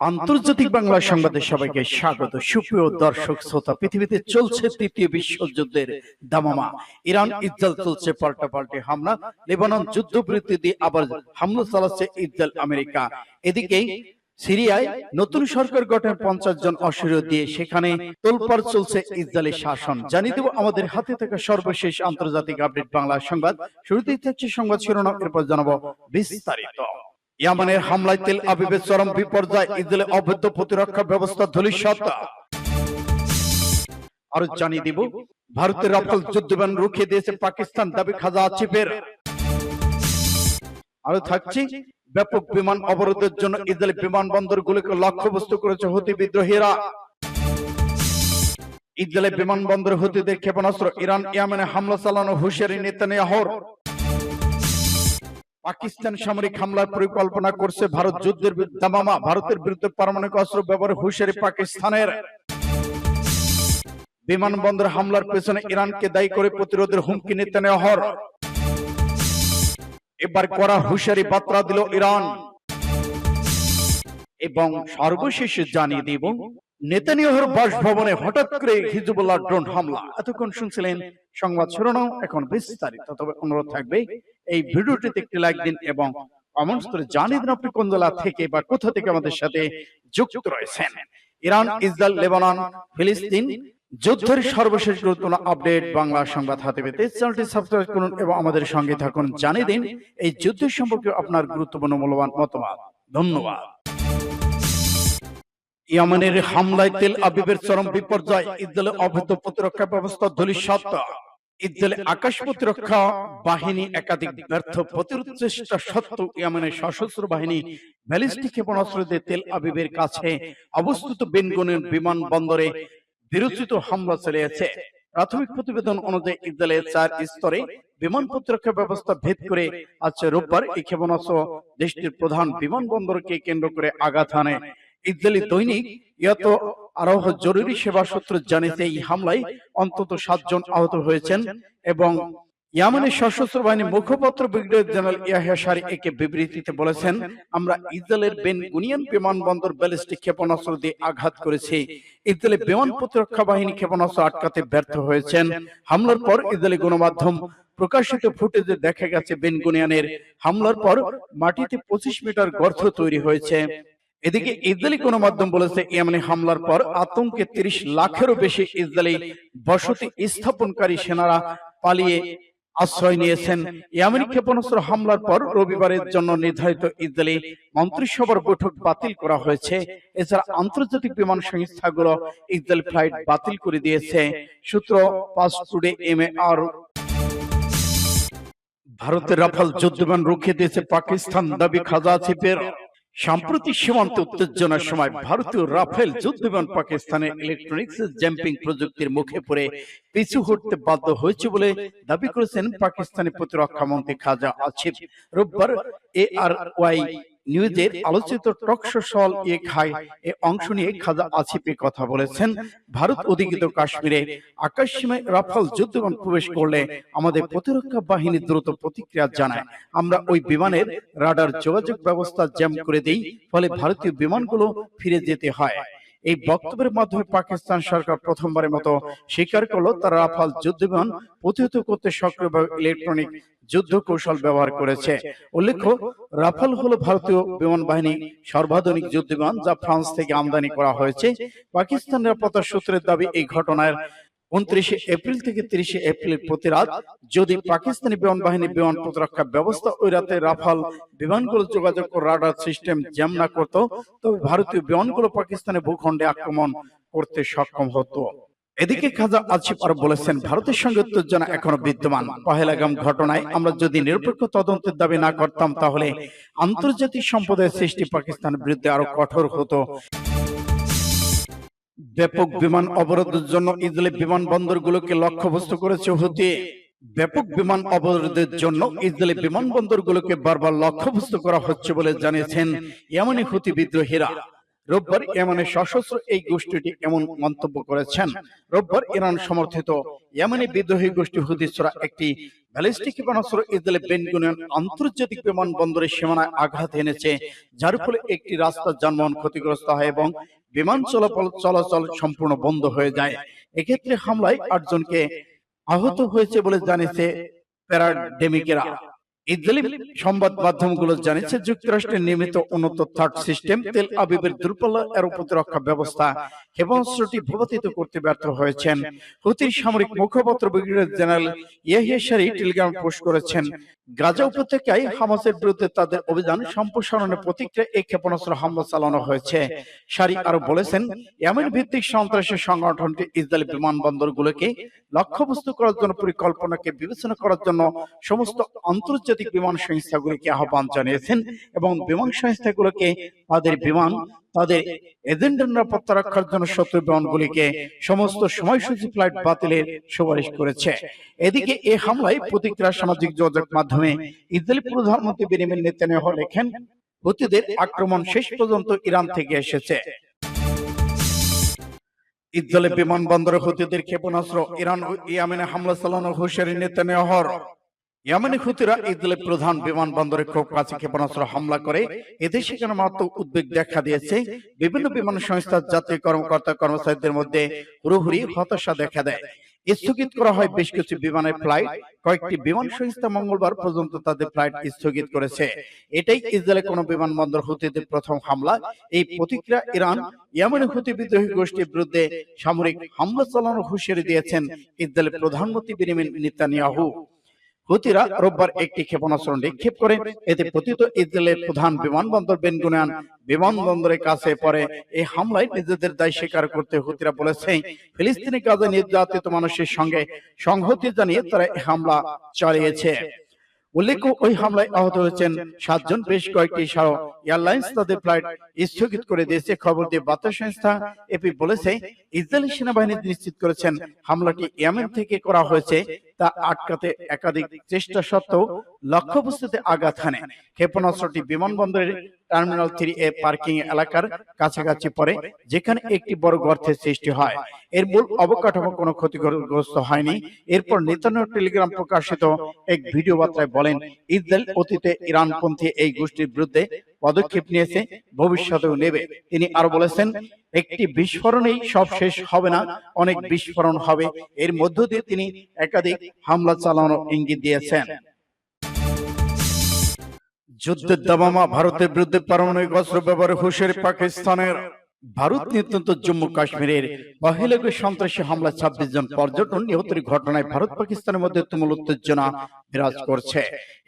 আন্তর্জাতিক বাংলা সংবাদে সবাইকে স্বাগত। সুপ্রিয় দর্শক, শ্রোতা, পৃথিবীতে চলছে তৃতীয় বিশ্বযুদ্ধের দামামা। ইরান ইসরায়েল চলছে পাল্টা পাল্টে হামলা। লেবানন যুদ্ধবিরতি দিয়ে আবার হামলা চালাচ্ছে ইসরায়েল, আমেরিকা। এদিকে সিরিয়ায় নতুন সরকার গঠন পঞ্চাশ জন অশরীয় দিয়ে সেখানে তোলপাড় চলছে ইসরায়েলের শাসন। জানিয়ে দেব, আমাদের হাতে থাকা সর্বশেষ আন্তর্জাতিক আপডেট বাংলা সংবাদ। শুরুতেই থাকছে সংবাদ শিরোনাম, এরপর জানাব বিস্তারিত। ইয়ামানের হামলায় তেল আবিবের চরম বিপর্যয়, ইসরায়েলের অবৈধ প্রতিরক্ষা ব্যবস্থা ধূলিসাৎ। আরও জানিয়ে দিব, ভারতের রাফাল যুদ্ধবিমান রুখিয়ে দিয়েছে পাকিস্তান দাবি খাজা আছিফের। আরও থাকছে, ব্যাপক বিমান অবরোধের জন্য ইসরায়েল বিমানবন্দরগুলোকে লক্ষ্যবস্তু করেছে হুতি বিদ্রোহীরা। ইসরায়েলের বিমানবন্দর হুতিদের ক্ষেপণাস্ত্র ইরান ইয়ামেনে হামলা চালানো হুঁশিয়ারি নেতানিয়াহুর। পাকিস্তান সামরিক হামলার পরিকল্পনা করছে ভারত যুদ্ধের দামামা ভারতের বিরুদ্ধে পারমাণবিক অস্ত্র ব্যবহার হুঁশিয়ারি পাকিস্তানের। বিমানবন্দর হামলার পেছনে ইরানকে দায়ী করে প্রতিরোধের হুমকি নেতানিয়াহুর এবার করা হুঁশিয়ারি বার্তা দিল ইরান। এবং সর্বশেষ জানিয়ে দিব নেতানিয়াহুর বাসভবনে হঠাৎ করে হিজবুল্লাহ ড্রোন হামলা। এতক্ষণ শুনছিলেন সংবাদ শিরোনাম এখন বিস্তারিত। তবে অনুরোধ থাকবে এই ভিডিওটিতে একটি লাইক দিন এবং কমেন্টস করে জানিয়ে দিন আপনি কোন জেলা থেকে বা কোথা থেকে আমাদের সাথে যুক্ত রয়েছেন। ইরান ইসরায়েল লেবানন ফিলিস্তিন যুদ্ধের সর্বশেষ গুরুত্বপূর্ণ আপডেট বাংলা সংবাদ হাতে পেতে চ্যানেলটি সাবস্ক্রাইব করুন এবং আমাদের সঙ্গে থাকুন। জানিয়ে দিন এই যুদ্ধ সম্পর্কে আপনার গুরুত্বপূর্ণ মূল্যবান মতামত। ধন্যবাদ। ইয়ামানের হামলায় তেল আবিবের চরম বিপর্যয় ইসরায়েলের অবৈধ প্রতিরক্ষা ব্যবস্থা ধূলিসাৎ ইসরায়েলের আকাশ প্রতিরক্ষা বাহিনী একাধিক ব্যর্থ প্রতিরোধ চেষ্টা সত্ত্বেও ইয়ামানের সশস্ত্র বাহিনী ব্যালিস্টিক ক্ষেপণাস্ত্র দিয়ে তেল আবিবের কাছে অবস্থিত বেনগুনের বিমানবন্দরে বিরোচিত হামলা চালিয়েছে। প্রাথমিক প্রতিবেদন অনুযায়ী ইসরায়েলের চার স্তরে বিমান প্রতিরক্ষা ব্যবস্থা ভেদ করে আজ রোববার এই ক্ষেপণাস্ত্র দেশটির প্রধান বিমানবন্দরকে কেন্দ্র করে আঘাত হানে। ইসরায়েলি দৈনিক ইয়াত আরোহ জরুরি সেবা সূত্র জানিয়েছে এই হামলায় অন্তত সাতজন আহত হয়েছেন এবং ইয়ামানের সশস্ত্র বাহিনীর মুখপাত্র ব্রিগেডিয়ার জেনারেল ইয়াহিয়া সারি একে বিবৃতিতে বলেছেন আমরা ইসরায়েলের বেন গুনিয়ান বিমানবন্দর ব্যালিস্টিক ক্ষেপণাস্ত্র দিয়ে আঘাত করেছি। ইসরায়েলের বিমান প্রতিরক্ষা বাহিনী ক্ষেপণাস্ত্র আটকাতে ব্যর্থ হয়েছেন। হামলার পর ইসরায়েলি গণমাধ্যম প্রকাশিত ফুটেজে দেখা গেছে বেনগুনিয়ানের হামলার পর মাটিতে পঁচিশ মিটার গর্ত তৈরি হয়েছে এদিকে ইসরায়েলি গণমাধ্যম বলেছে ইয়েমেনে হামলার পর আতঙ্কে তিরিশ লাখেরও বেশি ইসরায়েলি বসতি স্থাপনকারী সেনারা পালিয়ে আশ্রয় নিয়েছেন। ইয়েমেনি ক্ষেপণাস্ত্র হামলার পর রবিবারের জন্য নির্ধারিত ইসরায়েলি মন্ত্রিসভার বৈঠক বাতিল করা হয়েছে। এছাড়া আন্তর্জাতিক বিমান সংস্থাগুলো ইসরায়েল ফ্লাইট বাতিল করে দিয়েছে। সূত্র পাস টুডে এম আর ভারতের রাফাল যুদ্ধবিমান রুখে দিয়েছে পাকিস্তান। দাবি খাজা ছিপের সাম্প্রতিক সীমান্ত উত্তেজনার সময় ভারতীয় রাফেল যুদ্ধ যুদ্ধবিমান পাকিস্তানের ইলেকট্রনিক্স জ্যাম্পিং প্রযুক্তির মুখে পড়ে পিছু হটতে বাধ্য হয়েছে বলে দাবি করেছেন পাকিস্তানের প্রতিরক্ষা মন্ত্রী খাজা আসিফ রোববার এ আর ওয়াই নিউজের আলোচিত টকশো সল এ খায়। এ অংশ নিয়ে খাজা আসিফে কথা বলেছেন ভারত অধিকৃত কাশ্মীরে আকাশ সীমায় রাফাল যুদ্ধবিমান প্রবেশ করলে আমাদের প্রতিরক্ষা বাহিনী দ্রুত প্রতিক্রিয়া জানায়। আমরা ওই বিমানের রাডার যোগাযোগ ব্যবস্থা জ্যাম করে দিই ফলে ভারতীয় বিমানগুলো ফিরে যেতে হয়। এই বক্তব্যের মাধ্যমে পাকিস্তান সরকার প্রথমবারের মতো স্বীকার করল, তারা রাফাল যুদ্ধবিমান প্রতিহত করতে সক্রিয়ভাবে ইলেকট্রনিক যুদ্ধ কৌশল ব্যবহার করেছে। উল্লেখ্য, রাফাল হলো ভারতীয় বিমান বাহিনী সর্বাধুনিক যুদ্ধবিমান যা ফ্রান্স থেকে আমদানি করা হয়েছে। পাকিস্তান নিরাপত্তা সূত্রের দাবি, এই ঘটনার উনত্রিশে এপ্রিল থেকে তিরিশে এপ্রিল প্রতি রাত যদি পাকিস্তানি বিমান বাহিনী বিমান প্রতিরক্ষা ব্যবস্থা ওই রাতে রাফাল বিমানগুলো যোগাযোগ রাডার সিস্টেম জ্যাম না করত তবে ভারতীয় বিমানগুলো পাকিস্তানের ভূখণ্ডে আক্রমণ করতে সক্ষম হতো। এদিকে খাজা আসিফ আর বলেছেন ভারতের সঙ্গে উত্তেজনা এখনও বিদ্যমান। পহেলাগাম ঘটনায় আমরা যদি নিরপেক্ষ তদন্তের দাবি না করতাম তাহলে আন্তর্জাতিক সম্প্রদায়ের সৃষ্টি পাকিস্তানের বিরুদ্ধে আরও কঠোর হতো। ব্যাপক বিমান অবরোধের জন্য ইসরায়েলি বিমানবন্দরগুলোকে লক্ষ্যবস্তু করেছে হুতি। ব্যাপক বিমান অবরোধের জন্য ইসরায়েলি বিমানবন্দরগুলোকে বারবার লক্ষ্যবস্তু করা হচ্ছে বলে জানিয়েছেন ইয়ামানি হুতি বিদ্রোহীরা। রোববার ইয়েমেনের সশস্ত্র এই গোষ্ঠীটি এমন মন্তব্য করেছেন। রোববার ইরান সমর্থিত ইয়েমেনি বিদ্রোহী গোষ্ঠী হুদিসরা একটি ব্যালিস্টিক ক্ষেপণাস্ত্র ইসরায়েলের বেনগুনিয়ন আন্তর্জাতিক বিমানবন্দরের সীমানায় আঘাত এনেছে যার ফলে একটি রাস্তার যানবাহন ক্ষতিগ্রস্ত হয় এবং বিমান চলাচল চলাচল সম্পূর্ণ বন্ধ হয়ে যায়। এক্ষেত্রে হামলায় আটজনকে আহত হয়েছে বলে জানিয়েছে প্যারাডেমিকেরা ইসরায়েলি সংবাদ মাধ্যমগুলো জানিয়েছে যুক্তরাষ্ট্রের নির্মিত উন্নত থার্ড সিস্টেম, তেল আবিবের দুর্বল এর প্রতিরক্ষা ব্যবস্থা ক্ষেপণাস্ত্রটি ভূপাতিত করতে ব্যর্থ হয়েছেন। হুতির সামরিক মুখপাত্র ব্রিগেডিয়ার জেনারেল টেলিগ্রাম পোস্ট করেছেন, গাজা উপত্যকায় হামাসের বিরুদ্ধে তাদের অভিযান সম্প্রসারণের প্রতিক্রিয়া এই ক্ষেপণাস্ত্র হামলা চালানো হয়েছে। শারি আরও বলেছেন, ইয়ামেন ভিত্তিক সন্ত্রাসী সংগঠনটি ইসরায়েলি বিমানবন্দরগুলোকে লক্ষ্যবস্তু করার জন্য পরিকল্পনাকে বিবেচনা করার জন্য সমস্ত আন্তর্জাতিক বিমান সংস্থাগুলিকে আহ্বান জানিয়েছেন এবং বিমান সংস্থাগুলোকে তাদের বিমান, তাদের এজেন্ডার নিরাপত্তা রক্ষার জন্য শত্রু বিমানগুলিকে সমস্ত সময়সূচি ফ্লাইট বাতিলের সুপারিশ করেছে। এদিকে এই হামলায় প্রতিক্রিয়া সামাজিক যোগাযোগ মাধ্যমে ইসরায়েলি প্রধানমন্ত্রী বেনিমিন নেতানিয়াহু লেখেন, হুতিদের আক্রমণ শেষ পর্যন্ত ইরান থেকে এসেছে। ইসরায়েলের বিমানবন্দরে হুতিদের ক্ষেপণাস্ত্র ইরান ও ইয়ামেনে হামলা চালানো হুশিয়ারি নেতানিয়াহুর। ইয়ামেনি হুতিরা ইসরায়েলের প্রধান বিমানবন্দরে খুব কাছে ক্ষেপণাস্ত্র হামলা করে এতে সেখানে মারাত্মক উদ্বেগ দেখা দিয়েছে। বিভিন্ন বিমান সংস্থার যাত্রী কর্মকর্তা কর্মচারীদের মধ্যে হুড়োহুড়ি হতাশা দেখা দেয়। স্থগিত করা হয় বেশ কিছু বিমানের ফ্লাইট। কয়েকটি বিমান সংস্থা মঙ্গলবার পর্যন্ত তাদের ফ্লাইট স্থগিত করেছে। এটাই ইসরায়েলের কোন বিমানবন্দর হুতিদের প্রথম হামলা। এই প্রতিক্রিয়া ইরান ইয়ামেনি হুতি বিদ্রোহী গোষ্ঠীর বিরুদ্ধে সামরিক হামলা চালানোর হুঁশিয়ারি দিয়েছেন ইসরায়েলের প্রধানমন্ত্রী বেনিমিন নেতানিয়াহু হুতিরা রোববার একটি ক্ষেপণাস্ত্র নিক্ষেপ করে এতে পতিত ইসরায়েলের প্রধান বিমানবন্দর বেনগুনিয়ান বিমানবন্দরের কাছে পরে এই হামলায় নিজেদের দায় স্বীকার করতে হুতিরা বলেছে ফিলিস্তিনি গাজা নির্যাতিত মানুষের সঙ্গে সংহতি জানিয়ে তারা এই হামলা চালিয়েছে। উল্লেখ্য ওই হামলায় আহত হয়েছেন সাতজন বেশ কয়েকটি সারো এয়ারলাইন্স তাদের ফ্লাইট স্থগিত করে দিয়েছে। খবর দিয়ে বার্তা সংস্থা এপি বলেছে ইসরায়েলি সেনাবাহিনী নিশ্চিত করেছেন হামলাটি ইয়েমেন থেকে করা হয়েছে তা আটকাতে একাধিক চেষ্টা সত্ত্বেও লক্ষ্যবস্তুতে আঘাত হানে। ক্ষেপণাস্ত্রটি বিমানবন্দরের টার্মিনাল থ্রি এ পার্কিং এলাকার কাছাকাছি পড়ে, যেখানে একটি বড় গর্তের সৃষ্টি হয়। এর মূল অবকাঠামো কোনো ক্ষতিগ্রস্ত হয়নি। এরপর নেতানিয়াহু টেলিগ্রাম প্রকাশিত এক ভিডিও বার্তায় বলেন, ইসরায়েল অতীতে ইরানপন্থী এই গোষ্ঠীর বিরুদ্ধে পদক্ষেপ নিয়েছে ভবিষ্যতেও নেবে। তিনি আরও বলেছেন একটি বিস্ফোরণেই সব শেষ হবে না অনেক বিস্ফোরণ হবে। এর মধ্য দিয়ে তিনি একাধিক হামলা চালানোর ইঙ্গিত দিয়েছেন। যুদ্ধের দাবামা ভারতের বিরুদ্ধে পারমাণবিক অস্ত্র ব্যবহারে হুশের পাকিস্তানের ভারত নিয়ন্ত্রিত জম্মু কাশ্মীরের পহেলগে সন্ত্রাসী হামলা ছাব্বিশ জন পর্যটন নিহতের ঘটনায় ভারত পাকিস্তানের মধ্যে তুমুল উত্তেজনা বিরাজ করছে।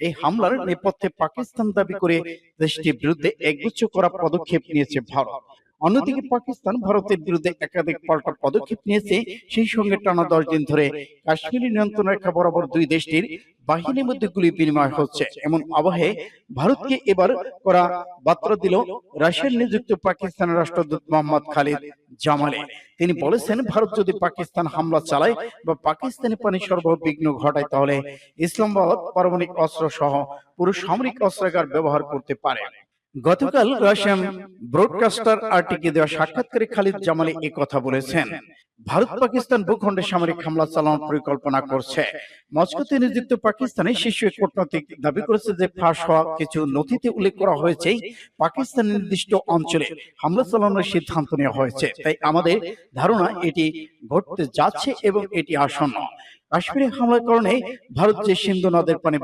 এই হামলার নেপথ্যে পাকিস্তান দাবি করে দেশটির বিরুদ্ধে একগুচ্ছ করা পদক্ষেপ নিয়েছে ভারত। অন্যদিকে পাকিস্তান ভারতের বিরুদ্ধে একাধিক পাল্টা পদক্ষেপ নিয়েছে সেই সঙ্গে টানা দশ দিন ধরে কাশ্মীরি নিয়ন্ত্রণ রেখা বরাবর দুই দেশটির বাহিনীর মধ্যে গুলি বিনিময় হচ্ছে। এমন আবহে ভারতকে এবার করা বার্তা দিল রাশিয়ার নিযুক্ত পাকিস্তানের রাষ্ট্রদূত মোহাম্মদ খালিদ জামালে। তিনি বলেছেন ভারত যদি পাকিস্তান হামলা চালায় বা পাকিস্তানি পানি সরবরাহ বিঘ্ন ঘটায় তাহলে ইসলামাবাদ পারমাণবিক অস্ত্র সহ পুরো সামরিক অস্ত্রাগার ব্যবহার করতে পারে। গতকাল রাশিয়ান ব্রডকাস্টার আরটিকে দেওয়া সাক্ষাৎকারে খালিদ জামালি এ কথা বলেছেন। ভারত পাকিস্তান ভূখণ্ডে সামরিক হামলা চালানোর পরিকল্পনা করছে। মস্কোতে নিযুক্ত পাকিস্তানের শীর্ষ কূটনৈতিক দাবি করেছে যে ফাঁস হওয়া কিছু নথিতে উল্লেখ করা হয়েছে পাকিস্তান নির্দিষ্ট অঞ্চলে হামলা চালানোর সিদ্ধান্ত নেওয়া হয়েছে। তাই আমাদের ধারণা এটি ঘটতে যাচ্ছে এবং এটি আসন্ন। কাশ্মীরে হামলার কারণে ভারত যে সিন্ধু নদের পানি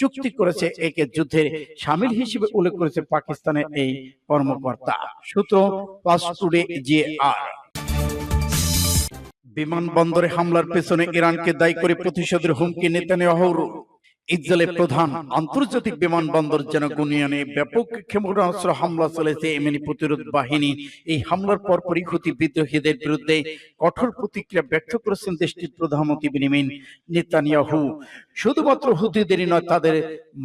চুক্তি করেছে, একে যুদ্ধের সামিল হিসেবে উল্লেখ করেছে পাকিস্তানের এই কর্মকর্তা। সূত্র পাস টুডে আর বিমানবন্দরে হামলার পেছনে ইরানকে দায়ী করে প্রতিশোধের হুমকি নেতানিয়াহুর। ইসরায়েলের প্রধান আন্তর্জাতিক বিমানবন্দর যেন গুনিয়ানে ব্যাপক ক্ষেপণাস্ত্র হামলা চলেছে এমনি প্রতিরোধ বাহিনী। এই হামলার পরপরই হুতি বিদ্রোহীদের বিরুদ্ধে কঠোর প্রতিক্রিয়া ব্যক্ত করেছেন দেশটির প্রধানমন্ত্রী বিনিমিন নেতানিয়াহু। শুধুমাত্র হুতিদেরই নয় তাদের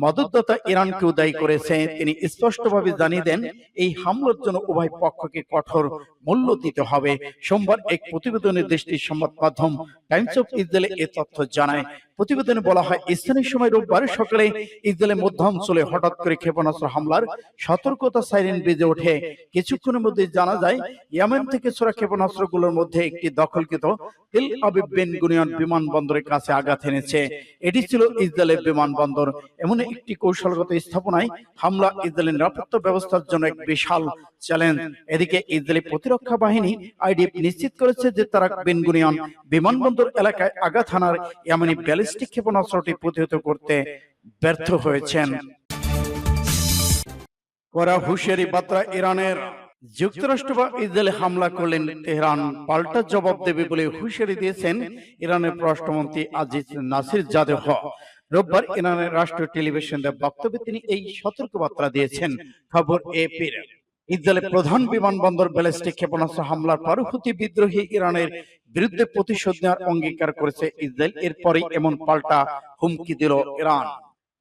মদতদাতা ইরানকেও দায়ী করেছে। তিনি স্পষ্টভাবে জানিয়ে দেন এই হামলার জন্য উভয় পক্ষকে কঠোর মূল্য দিতে হবে। সোমবার এক প্রতিবেদনে দেশটির সংবাদ মাধ্যম টাইমস অফ ইসরায়েলে এ তথ্য জানায়। প্রতিবেদনে বলা হয়, স্থানীয় সময় রোববার সকালে ইসরায়েলের মধ্যাঞ্চলে হঠাৎ করে ক্ষেপণাস্ত্র হামলার সতর্কতা সাইরেন বেজে ওঠে। কিছুক্ষণের মধ্যে জানা যায়, ইয়েমেন থেকে ছোড়া ক্ষেপণাস্ত্রগুলোর মধ্যে একটি দখলকৃত তেল আবিব বেন গুনিয়ন বিমানবন্দরের কাছে আঘাত এনেছে। এটি ছিল ইসরায়েলের বিমানবন্দর। এমন একটি কৌশলগত স্থাপনায় হামলা ইসরায়েলের নিরাপত্তা ব্যবস্থার জন্য এক বিশাল চ্যালেঞ্জ। এদিকে ইসরায়েলি প্রতিরক্ষা বাহিনী আইডিএফ নিশ্চিত করেছে যে তারা বেনগুনিয়ন বিমানবন্দর এলাকায় আঘাত হানার ইয়ামানি ব্যালিস্টিক ক্ষেপণাস্ত্রটি প্রতিহত করতে ব্যর্থ হয়েছেন। করা হুঁশিয়ারি বার্তা ইরানের। যুক্তরাষ্ট্র বা ইসরায়েলে হামলা করলেন তেহরান, পাল্টা জবাব দেবে বলে হুঁশিয়ারি দিয়েছেন ইরানের পররাষ্ট্রমন্ত্রী আজিজ নাসির জাদেহ। রোববার ইরানের রাষ্ট্রীয় টেলিভিশন দেওয়া বক্তব্যে তিনি এই সতর্কবার্তা দিয়েছেন। খবর এপির ইসরায়েলের প্রধান বিমানবন্দর ব্যালিস্টিক ক্ষেপণাস্ত্র হামলার পর হুতি বিদ্রোহী ইরানের বিরুদ্ধে প্রতিশোধ নেওয়ার অঙ্গীকার করেছে ইসরায়েল। এরপরই এমন পাল্টা হুমকি দিল ইরান।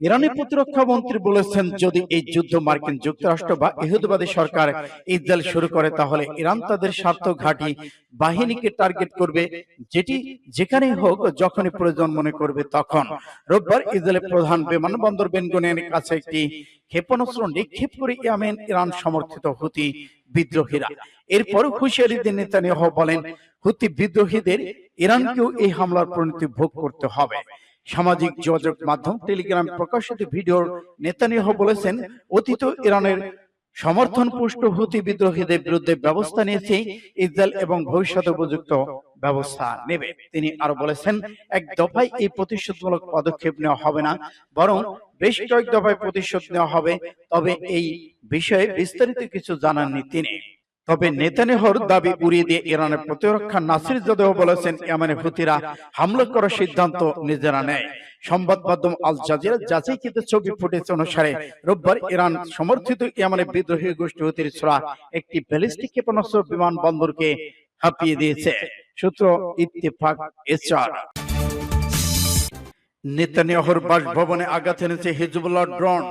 ইরানের প্রতিরক্ষা মন্ত্রী বলেছেন, যদি এই যুদ্ধ মার্কিন যুক্তরাষ্ট্র বা ইহুদবাদী সরকার ইসরায়েল শুরু করে, তাহলে ইরান তাদের স্বার্থ ঘাঁটি বাহিনীকে টার্গেট করবে, যেটি যেখানেই হোক, যখনই প্রয়োজন মনে করবে তখন। রোববার ইসরায়েলের প্রধান বিমানবন্দর বেনগনের কাছে একটি ক্ষেপণাস্ত্র নিক্ষেপ করে ইয়ামেন, ইরান সমর্থিত হুতি বিদ্রোহীরা। এরপর হুঁশিয়ারি দিয়ে নেতানিয়াহু বলেন, হুতি বিদ্রোহীদের ইরানকেও এই হামলার পরিণতি ভোগ করতে হবে। সামাজিক যোগাযোগ মাধ্যম টেলিগ্রাম প্রকাশিত ভিডিওর নেতানিয়াহু বলেছেন অতীত ইরানের সমর্থন পুষ্ট হুতি বিদ্রোহীদের বিরুদ্ধে ব্যবস্থা নিয়েছে ইসরায়েল এবং ভবিষ্যতে উপযুক্ত ব্যবস্থা নেবে। তিনি আরও বলেছেন এক দফায় এই প্রতিশোধমূলক পদক্ষেপ নেওয়া হবে না বরং বেশ কয়েক দফায় প্রতিশোধ নেওয়া হবে। তবে এই বিষয়ে বিস্তারিত কিছু জানাননি তিনি। তবে নেতানিয়াহুর দাবি উড়িয়ে দিয়ে ইরানের প্রতিরক্ষা নাসির জাদেহ বলেছেন ইয়ামানের হুতিরা হামলা করার সিদ্ধান্ত নিজেরা নেয়। সংবাদ মাধ্যম আল জাজিরা যাচাইকৃত ছবি ফুটেজ অনুসারে রোববার ইরান সমর্থিত ইয়ামানের বিদ্রোহী গোষ্ঠী হুতির ছোড়া একটি ব্যালিস্টিক ক্ষেপণাস্ত্র বিমানবন্দরকে হাঁপিয়ে দিয়েছে। সূত্র ইত্তেফাক এচআর নেতানিয়াহুর বাসভবনে আঘাত এনেছে হিজবুল্লাহ ড্রোন।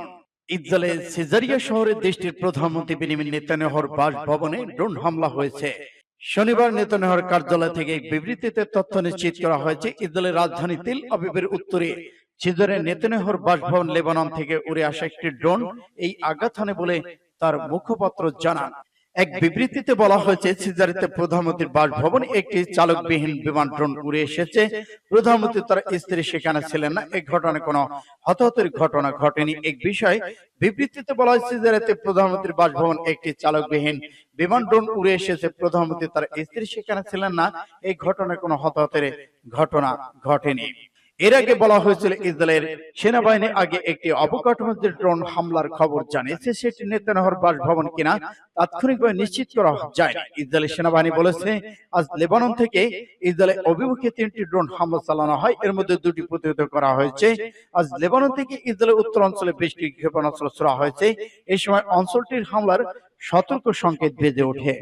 ইসরায়েলের সিজারিয়া শহরে দেশটির প্রধানমন্ত্রী বেনিমিন নেতানিয়াহুর বাসভবনে ড্রোন হামলা হয়েছে। শনিবার নেতানিয়াহুর কার্যালয় থেকে এক বিবৃতিতে তথ্য নিশ্চিত করা হয়েছে ইসরায়েলের রাজধানী তেল আবিবের উত্তরে সিজারের নেতানিয়াহুর বাসভবন লেবানন থেকে উড়ে আসা একটি ড্রোন এই আঘাত হানে বলে তার মুখপাত্র জানান। এক বিবৃতিতে বলা হয়েছে, সিজারিতে প্রধানমন্ত্রীর বাসভবনে একটি চালকবিহীন বিমান ড্রোন উড়ে এসেছে। প্রধানমন্ত্রী তার স্ত্রী সেখানে ছিলেন না। এই ঘটনায় কোনো হতাহতের ঘটনা ঘটেনি। এক বিষয়ে বিবৃতিতে বলা হয়েছে সিজারিতে প্রধানমন্ত্রীর বাসভবন একটি চালকবিহীন বিমান ড্রোন উড়ে এসেছে। প্রধানমন্ত্রী তার স্ত্রী সেখানে ছিলেন না। এই ঘটনায় কোনো হতাহতের ঘটনা ঘটেনি। এর আগে বলা হয়েছিল ইসরায়েলের সেনাবাহিনী আগে একটি অবকাঠামোতে ড্রোন হামলার খবর জানিয়েছে সেটি নেতানিয়াহুর বাসভবন কিনা তাৎক্ষণিকভাবে নিশ্চিত করা যায় ইসরায়েলের সেনাবাহিনী বলেছে আজ লেবানন থেকে ইসরায়েলের অভিমুখে তিনটি ড্রোন হামলা চালানো হয় এর মধ্যে দুটি প্রতিহত করা হয়েছে। আজ লেবানন থেকে ইসরায়েলের উত্তর অঞ্চলে বেশটি ক্ষেপণাস্ত্র ছোড়া হয়েছে। এই সময় অঞ্চলটির হামলার সতর্ক সংকেত বেজে ওঠে।